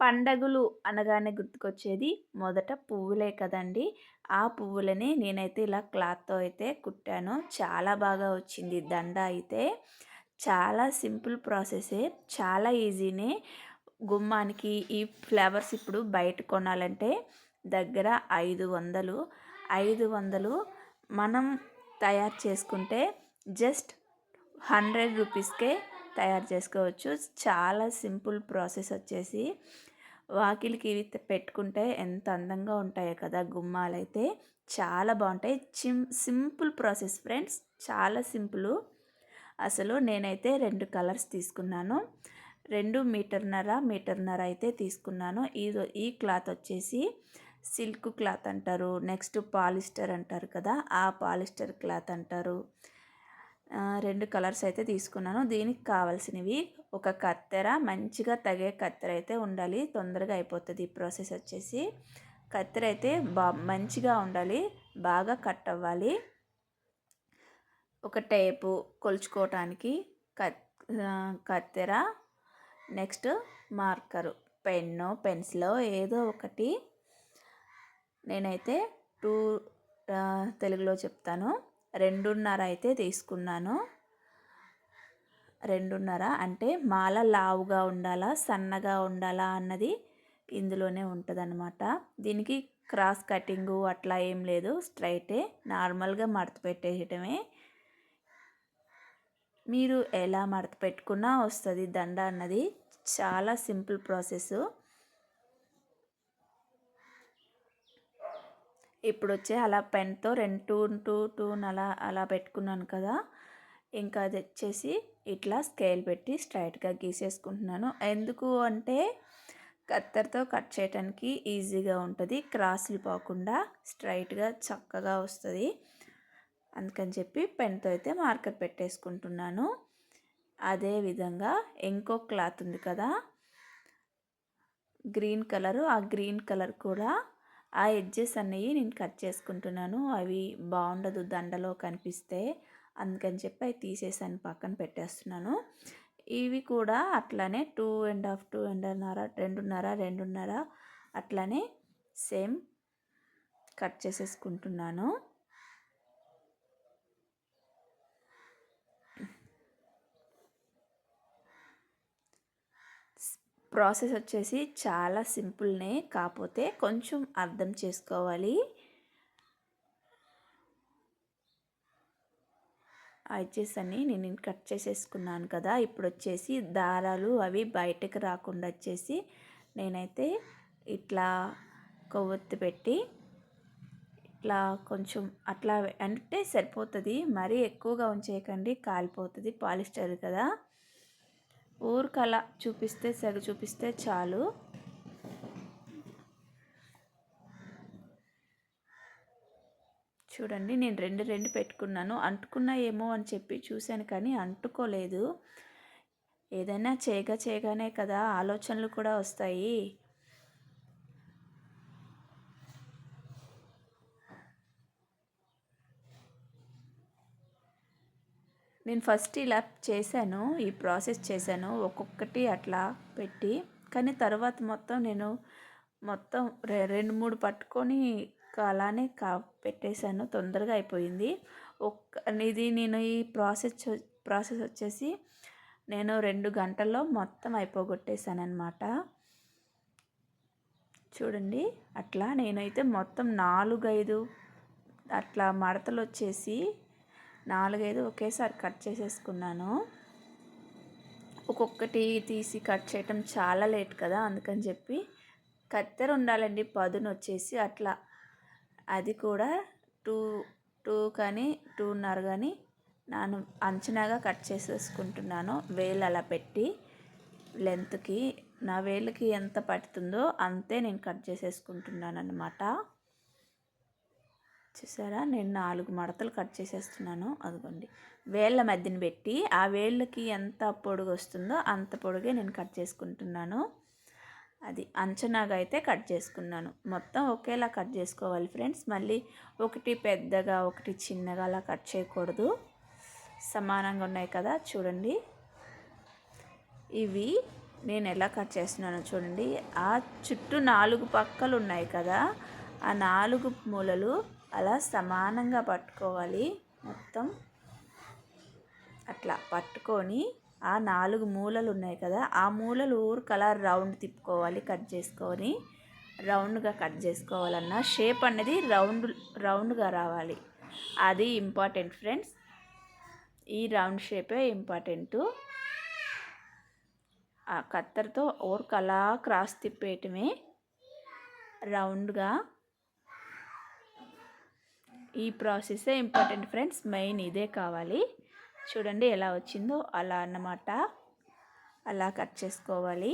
పండగలు అనగానే గుర్తుకొచ్చేది మొదట పువ్వులే కదండి. ఆ పువ్వులని నేనైతే ఇలా క్లాత్తో అయితే కుట్టాను. చాలా బాగా వచ్చింది దండ అయితే. చాలా సింపుల్ ప్రాసెసే. చాలా ఈజీనే. గుమ్మానికి ఈ ఫ్లవర్స్ ఇప్పుడు బయట కొనాలంటే దగ్గర ఐదు వందలు. ఐదు వందలు మనం తయారు చేసుకుంటే జస్ట్ హండ్రెడ్ రూపీస్కే తయారు చేసుకోవచ్చు. చాలా సింపుల్ ప్రాసెస్ వచ్చేసి వాకిలికి ఇవి పెట్టుకుంటే ఎంత అందంగా ఉంటాయో కదా గుమ్మాలు అయితే చాలా బాగుంటాయి. చిమ్ సింపుల్ ప్రాసెస్ ఫ్రెండ్స్. చాలా సింపుల్. అసలు నేనైతే రెండు కలర్స్ తీసుకున్నాను. రెండు మీటర్నర మీటర్నర అయితే తీసుకున్నాను. ఈ ఈ క్లాత్ వచ్చేసి సిల్క్ క్లాత్ అంటారు. నెక్స్ట్ పాలిస్టర్ అంటారు కదా ఆ పాలిస్టర్ క్లాత్ అంటారు. రెండు కలర్స్ అయితే తీసుకున్నాను. దీనికి కావాల్సినవి ఒక కత్తెర మంచిగా తగే కత్తెర అయితే ఉండాలి. తొందరగా అయిపోతుంది ఈ ప్రాసెస్ వచ్చేసి. కత్తెర అయితే బా మంచిగా ఉండాలి బాగా కట్ అవ్వాలి. ఒక టేపు కొలుచుకోవటానికి కత్ కత్తెర నెక్స్ట్ మార్కరు పెన్ను పెన్సిల్ ఏదో ఒకటి. నేనైతే టూ తెలుగులో చెప్తాను. రెండున్నర అయితే తీసుకున్నాను. రెండున్నర అంటే మాల లావుగా ఉండాలా సన్నగా ఉండాలా అన్నది ఇందులోనే ఉంటుందన్నమాట. దీనికి క్రాస్ కటింగు అట్లా ఏం లేదు స్ట్రైటే నార్మల్గా మడత పెట్టేయటమే. మీరు ఎలా మడత పెట్టుకున్నా వస్తుంది దండ అన్నది చాలా సింపుల్ ప్రాసెస్ ఇప్పుడు వచ్చే అలా పెన్తో రెండు టూ టూ టూ అలా అలా పెట్టుకున్నాను కదా. ఇంకా అది వచ్చేసి ఇట్లా స్కేల్ పెట్టి స్ట్రైట్గా గీసేసుకుంటున్నాను. ఎందుకు అంటే కత్తెరతో కట్ చేయడానికి ఈజీగా ఉంటుంది క్రాస్లు పోకుండా స్ట్రైట్గా చక్కగా వస్తుంది. అందుకని చెప్పి పెన్తో అయితే మార్కర్ పెట్టేసుకుంటున్నాను. అదేవిధంగా ఇంకో క్లాత్ ఉంది కదా గ్రీన్ కలరు. ఆ గ్రీన్ కలర్ కూడా ఆ ఎడ్జెస్ అన్నవి నేను కట్ చేసుకుంటున్నాను. అవి బాగుండదు దండలో కనిపిస్తే. అందుకని చెప్పి అవి తీసేసాను పక్కన పెట్టేస్తున్నాను. ఇవి కూడా అట్లానే టూ అండ్ హాఫ్ టూ అండ్న్నర రెండున్నర రెండున్నర అట్లానే సేమ్ కట్ చేసేసుకుంటున్నాను. ప్రాసెస్ వచ్చేసి చాలా సింపుల్నే కాకపోతే కొంచెం అర్థం చేసుకోవాలి. ఎడ్జెస్ అన్ని నేను కట్ చేసేసుకున్నాను కదా ఇప్పుడు వచ్చేసి దారాలు అవి బయటకు రాకుండా వచ్చేసి నేనైతే ఇట్లా కొవ్వొత్తి పెట్టి ఇట్లా కొంచెం అట్లా అంటే సరిపోతుంది మరీ ఎక్కువగా ఉంచేయకండి కాలిపోతుంది పాలిస్టర్ కదా. ఊరికలా చూపిస్తే సెగ చూపిస్తే చాలు. చూడండి నేను రెండు రెండు పెట్టుకున్నాను. అంటుకున్నా ఏమో అని చెప్పి చూశాను కానీ అంటుకోలేదు. ఏదైనా చేయగా చేయగానే కదా ఆలోచనలు కూడా వస్తాయి. నేను ఫస్ట్ ఇలా చేశాను ఈ ప్రాసెస్ చేశాను ఒక్కొక్కటి అట్లా పెట్టి కానీ తర్వాత మొత్తం నేను మొత్తం రెండు మూడు పట్టుకొని అలానే కా పెట్టేశాను. తొందరగా అయిపోయింది. ఒక్క ఇది నేను ఈ ప్రాసెస్ ప్రాసెస్ వచ్చేసి నేను రెండు గంటల్లో మొత్తం అయిపోగొట్టేశాను అనమాట చూడండి అట్లా నేనైతే మొత్తం నాలుగైదు అట్లా మడతలు వచ్చేసి నాలుగైదు ఒకేసారి కట్ చేసేసుకున్నాను. ఒక్కొక్కటి తీసి కట్ చేయటం చాలా లేట్ కదా అందుకని చెప్పి కత్తెర ఉండాలండి పదును వచ్చేసి అట్లా. అది కూడా టూ టూ కానీ టూన్నర కానీ నేను అంచనాగా కట్ చేసేసుకుంటున్నాను వేలు అలా పెట్టి. లెంత్కి నా వేలుకి ఎంత పడుతుందో అంతే నేను కట్ చేసేసుకుంటున్నాను అనమాట చూసారా? నేను నాలుగు మడతలు కట్ చేసేస్తున్నాను. అదిగోండి. వేళ్ళ మధ్యన పెట్టి ఆ వేళ్ళకి ఎంత పొడుగు వస్తుందో అంత పొడుగే నేను కట్ చేసుకుంటున్నాను. అది అంచనాగా అయితే కట్ చేసుకున్నాను. మొత్తం ఒకేలా కట్ చేసుకోవాలి ఫ్రెండ్స్. మళ్ళీ ఒకటి పెద్దగా ఒకటి చిన్నగా అలా కట్ చేయకూడదు. సమానంగా ఉన్నాయి కదా చూడండి. ఇవి నేను ఎలా కట్ చేస్తున్నానో చూడండి. ఆ చుట్టూ నాలుగు పక్కలు ఉన్నాయి కదా ఆ నాలుగు మూలలు అలా సమానంగా పట్టుకోవాలి. మొత్తం అట్లా పట్టుకొని ఆ నాలుగు మూలలు ఉన్నాయి కదా ఆ మూలలు ఊరు కలర్ రౌండ్ తిప్పుకోవాలి కట్ చేసుకొని రౌండ్గా కట్ చేసుకోవాలన్నా షేప్ అనేది రౌండ్ రౌండ్గా రావాలి. అది ఇంపార్టెంట్ ఫ్రెండ్స్. ఈ రౌండ్ షేపే ఇంపార్టెంటు. ఆ కత్తెరతో ఓర్క్ క్రాస్ తిప్పేయటమే రౌండ్గా ఈ ప్రాసెసే ఇంపార్టెంట్ ఫ్రెండ్స్? మెయిన్ ఇదే కావాలి. చూడండి ఎలా వచ్చిందో అలా అన్నమాట. అలా కట్ చేసుకోవాలి.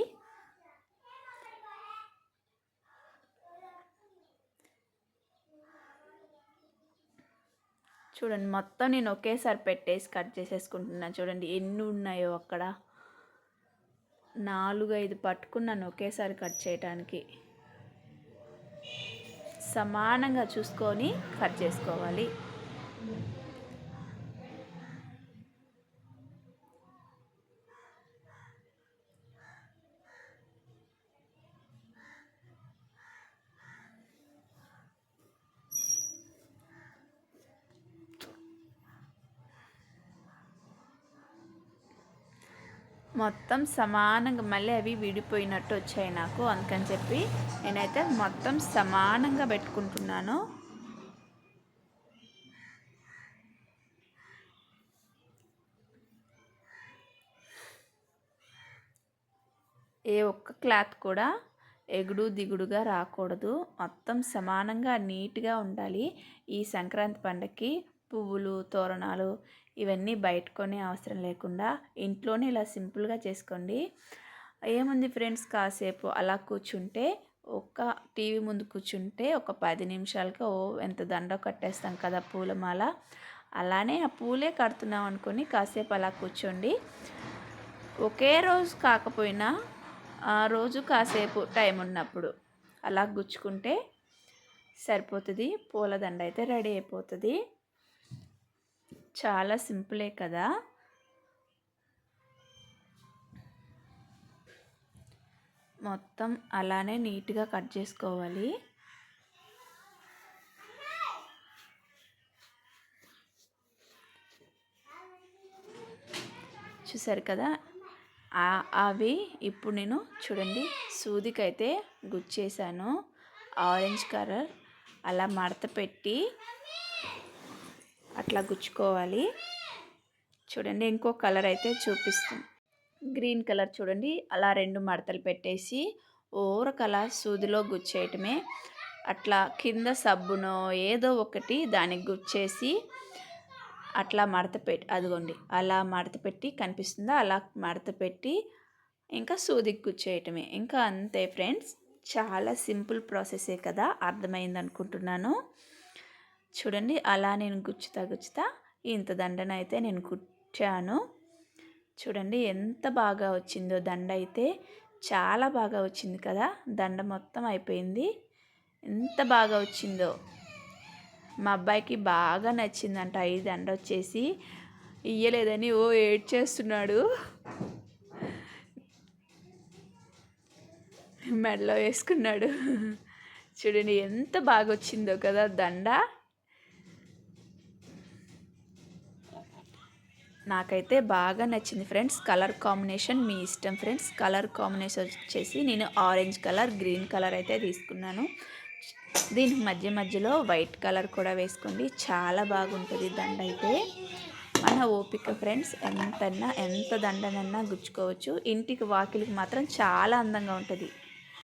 చూడండి మొత్తం నేను ఒకేసారి పెట్టేసి కట్ చేసేసుకుంటున్నాను చూడండి ఎన్ని ఉన్నాయో అక్కడ. నాలుగు ఐదు పట్టుకున్నాను ఒకేసారి కట్ చేయడానికి సమానంగా చూసుకొని కట్ చేసుకోవాలి. మొత్తం సమానంగా మళ్ళీ అవి విడిపోయినట్టు వచ్చాయి నాకు. అందుకని చెప్పి నేనైతే మొత్తం సమానంగా పెట్టుకుంటున్నాను. ఏ ఒక్క క్లాత్ కూడా ఎగుడు దిగుడుగా రాకూడదు. మొత్తం సమానంగా నీట్గా ఉండాలి ఈ సంక్రాంతి పండగకి పువ్వులు తోరణాలు ఇవన్నీ బయట కొనే అవసరం లేకుండా ఇంట్లోనే ఇలా సింపుల్గా చేసుకోండి. ఏముంది ఫ్రెండ్స్ కాసేపు అలా కూర్చుంటే ఒక టీవీ ముందు కూర్చుంటే ఒక పది నిమిషాలకి ఓ ఎంత దండ కట్టేస్తాం కదా పూలమాల. అలానే ఆ పూలే కడుతున్నాం అనుకుని కాసేపు అలా కూర్చోండి. ఒకే రోజు కాకపోయినా ఆ రోజు కాసేపు టైం ఉన్నప్పుడు అలా గుచ్చుకుంటే సరిపోతుంది. పూలదండ అయితే రెడీ అయిపోతుంది. చాలా సింపులే కదా. మొత్తం అలానే నీట్గా కట్ చేసుకోవాలి. చూసారు కదా? అవి ఇప్పుడు నేను చూడండి సూదికైతే గుచ్చేసాను. ఆరెంజ్ కలర్ అలా మడత పెట్టి అట్లా గుచ్చుకోవాలి. చూడండి ఇంకో కలర్ అయితే చూపిస్తుంది గ్రీన్ కలర్ చూడండి అలా రెండు మడతలు పెట్టేసి ఊరకల సూదిలో గుచ్చేయటమే. అట్లా కింద సబ్బునో ఏదో ఒకటి దానికి గుచ్చేసి అట్లా మడత పెట్టి అదిగోండి అలా మడత పెట్టి కనిపిస్తుందా? అలా మడత పెట్టి ఇంకా సూదికి గుచ్చేయటమే. ఇంకా అంతే ఫ్రెండ్స్ చాలా సింపుల్ ప్రాసెసే కదా అర్థమైంది అనుకుంటున్నాను చూడండి అలా నేను గుచ్చుతా గుచ్చుతా ఇంత దండను అయితే నేను కుట్టాను. చూడండి ఎంత బాగా వచ్చిందో దండ అయితే. చాలా బాగా వచ్చింది కదా దండ మొత్తం అయిపోయింది. ఎంత బాగా వచ్చిందో. మా అబ్బాయికి బాగా నచ్చిందంట ఈ దండ వచ్చేసి. ఇయ్యలేదని ఓ ఏడ్ చేస్తున్నాడు. మెడలో వేసుకున్నాడు. చూడండి ఎంత బాగా వచ్చిందో కదా దండ. నాకైతే బాగా నచ్చింది ఫ్రెండ్స్ కలర్ కాంబినేషన్. మీ ఇష్టం ఫ్రెండ్స్ కలర్ కాంబినేషన్ వచ్చేసి నేను ఆరెంజ్ కలర్ గ్రీన్ కలర్ అయితే తీసుకున్నాను. దీనికి మధ్య మధ్యలో వైట్ కలర్ కూడా వేసుకోండి. చాలా బాగుంటుంది దండ అయితే. మన ఓపిక ఫ్రెండ్స్ ఎంతన్నా ఎంత దండనన్నా గుచ్చుకోవచ్చు. ఇంటికి వాకిలికి మాత్రం చాలా అందంగా ఉంటుంది.